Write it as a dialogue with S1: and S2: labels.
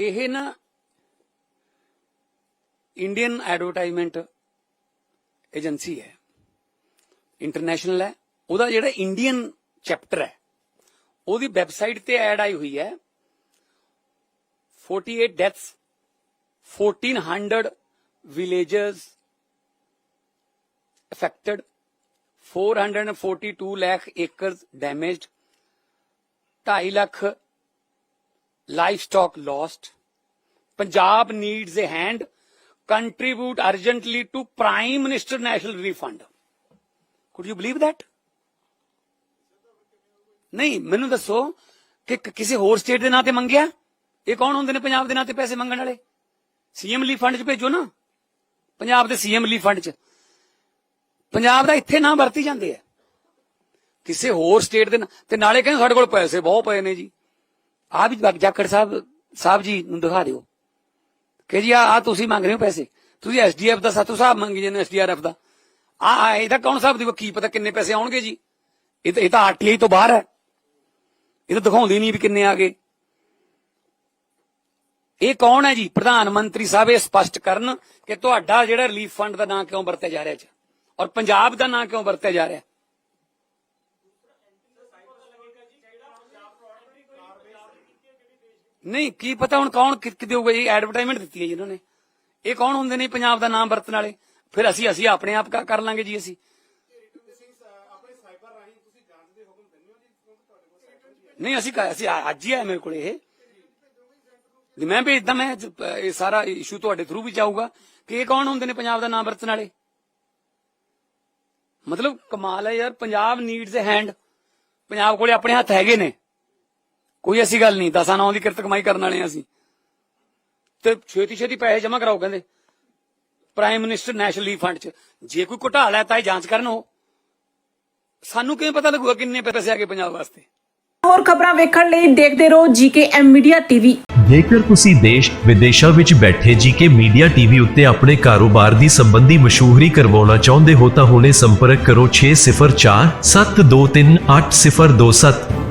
S1: ਇਹ ਨਾ Indian advertisement agency ਹੈ ਇੰਟਰਨੈਸ਼ਨਲ ਹੈ, ਉਹਦਾ ਜਿਹੜਾ ਇੰਡੀਅਨ ਚੈਪਟਰ ਹੈ, ਉਹਦੀ ਵੈਬਸਾਈਟ ਤੇ ਐਡ ਆਈ ਹੋਈ ਹੈ 48 deaths 1400 villages affected 442 lakh acres damaged 2.5 lakh livestock lost. Punjab needs a hand. Contribute urgently to prime minister national relief fund. Could you believe that? ਨਹੀਂ ਮੈਨੂੰ ਦੱਸੋ ਕਿ ਕਿਸੇ ਹੋਰ ਸਟੇਟ ਦੇ ਨਾਂ ਤੇ ਮੰਗਿਆ ਇਹ ਕੌਣ ਹੁੰਦੇ ਨੇ ਪੰਜਾਬ ਦੇ ਨਾਂ ਤੇ ਪੈਸੇ ਮੰਗਣ ਵਾਲੇ ਸੀਐਮ ਲੀ ਫੰਡ 'ਚ ਭੇਜੋ ਨਾ ਪੰਜਾਬ ਦੇ ਸੀਐਮ ਲੀ ਫੰਡ 'ਚ ਪੰਜਾਬ ਦਾ ਇੱਥੇ ਨਾਂ ਵਰਤੀ ਜਾਂਦੇ ਆ ਕਿਸੇ ਹੋਰ ਸਟੇਟ ਦੇ ਨਾਂ- ਤੇ ਨਾਲੇ ਕਹਿੰਦੇ ਸਾਡੇ ਕੋਲ ਪੈਸੇ ਬਹੁਤ ਪਏ ਨੇ ਜੀ ਆ ਵੀ ਜਾਖੜ ਸਾਹਿਬ ਸਾਹਿਬ ਜੀ ਨੂੰ ਦਿਖਾ ਦਿਓ। ਕਿ ਜੀ ਆ ਆ ਤੁਸੀਂ ਮੰਗ ਰਹੇ ਹੋ ਪੈਸੇ। ਤੁਸੀਂ ਐਸਡੀਐਫ ਦਾ ਸਾਤੋਂ ਸਾਹਿਬ ਮੰਗੀ ਜਾਂਦੇ ਐਸਡੀਆਰਐਫ ਦਾ। ਆ ਆ ਇਹਦਾ ਕੌਣ ਸਾਹਿਬ ਦੀ ਕੀ ਪਤਾ ਕਿੰਨੇ ਪੈਸੇ ਆਉਣਗੇ ਜੀ? ਇਹ ਤਾਂ ਇਹ ਤਾਂ ਆਰਟੀਆਈ ਤੋਂ ਬਾਹਰ ਹੈ। ਇਹ ਤਾਂ ਦਿਖਾਉਂਦੇ ਨਹੀਂ ਵੀ ਕਿੰਨੇ ਆ ਗਏ। ਇਹ ਕੌਣ ਹੈ ਜੀ? ਪ੍ਰਧਾਨ ਮੰਤਰੀ ਸਾਹਿਬ ਇਹ ਸਪਸ਼ਟ ਕਰਨ ਕਿ ਤੁਹਾਡਾ ਜਿਹੜਾ ਰਿਲੀਫ ਫੰਡ ਦਾ ਨਾਂ ਕਿਉਂ ਵਰਤਿਆ ਜਾ ਰਿਹਾ ਹੈ ਔਰ ਪੰਜਾਬ ਦਾ ਨਾਂ ਕਿਉਂ ਵਰਤਿਆ ਜਾ ਰਿਹਾ ਨਹੀਂ, ਕੀ ਪਤਾ ਹੁਣ ਕੌਣ ਕਿ ਕਿ ਦੇਊਗਾ ਜੀ ਐਡਵਰਟਾਈਜ਼ਮੈਂਟ ਦਿੱਤੀ ਹੈ ਜੀ ਇਹਨਾਂ ਨੇ। ਇਹ ਕੌਣ ਹੁੰਦੇ ਨੇ ਪੰਜਾਬ ਦਾ ਨਾਮ ਵਰਤਣ ਵਾਲੇ? ਫਿਰ ਅਸੀਂ ਅਸੀਂ ਆਪਣੇ ਆਪ ਕਰ- ਲਾਂਗੇ ਜੀ ਅਸੀਂ। ਨਹੀਂ, ਅਸੀਂ ਅਸੀਂ ਅੱਜ ਹੀ ਆਇਆ ਮੇਰੇ ਕੋਲ ਇਹ। ਜੀ ਮੈਂ ਭੇਜਦਾ ਮੈਂ ਇਹ ਸਾਰਾ ਇਸ਼ੂ ਤੁਹਾਡੇ ਥਰੂ ਵੀ ਜਾਊਗਾ ਕਿ ਇਹ ਕੌਣ ਹੁੰਦੇ ਨੇ ਪੰਜਾਬ ਦਾ ਨਾਮ ਵਰਤਣ ਵਾਲੇ? ਮਤਲਬ ਕਮਾਲ ਹੈ ਯਾਰ, Punjab needs a hand Punjab ਕੋਲੇ ਆਪਣੇ ਹੱਥ ਹੈਗੇ ਨੇ। ਕੋਈ ਐਸੀ ਗੱਲ ਨਹੀਂ ਦਸਾਂ ਨੌ ਦੀ ਕਿਰਤ ਕਮਾਈ ਕਰਨ ਵਾਲੇ ਹਾਂ ਅਸੀਂ। ਤੇ ਛੇਤੀ ਛੇਤੀ ਪੈਸੇ ਜਮ੍ਹਾਂ ਕਰਾਓ ਕਹਿੰਦੇ। Prime minister national relief fund ਚ। ਜੇ ਕੋਈ ਘੁਟਾਲਾ ਹੈ ਤਾਂ ਇਹ ਜਾਂਚ ਕਰਨ ਉਹ। ਸਾਨੂੰ ਕਿਵੇਂ ਪਤਾ ਲੱਗੂਗਾ ਕਿੰਨੇ ਪੈਸੇ ਆ ਗਏ ਪੰਜਾਬ ਵਾਸਤੇ?
S2: ਹੋਰ ਖਬਰਾਂ ਵੇਖਣ ਲਈ ਦੇਖਦੇ ਰਹੋ ਜੀਕੇਐਮ ਮੀਡੀਆ ਟੀਵੀ।
S3: ਜੇਕਰ ਤੁਸੀਂ ਦੇਸ਼ ਵਿਦੇਸ਼ਾਂ ਵਿੱਚ ਬੈਠੇ ਜੀਕੇ ਮੀਡੀਆ ਟੀਵੀ ਉੱਤੇ ਆਪਣੇ ਕਾਰੋਬਾਰ ਦੀ ਸੰਬੰਧੀ ਮਸ਼ਹੂਰੀ ਕਰਵਾਉਣਾ ਚਾਹੁੰਦੇ ਹੋ ਤਾਂ ਹੁਣੇ ਸੰਪਰਕ ਕਰੋ 604 723 8027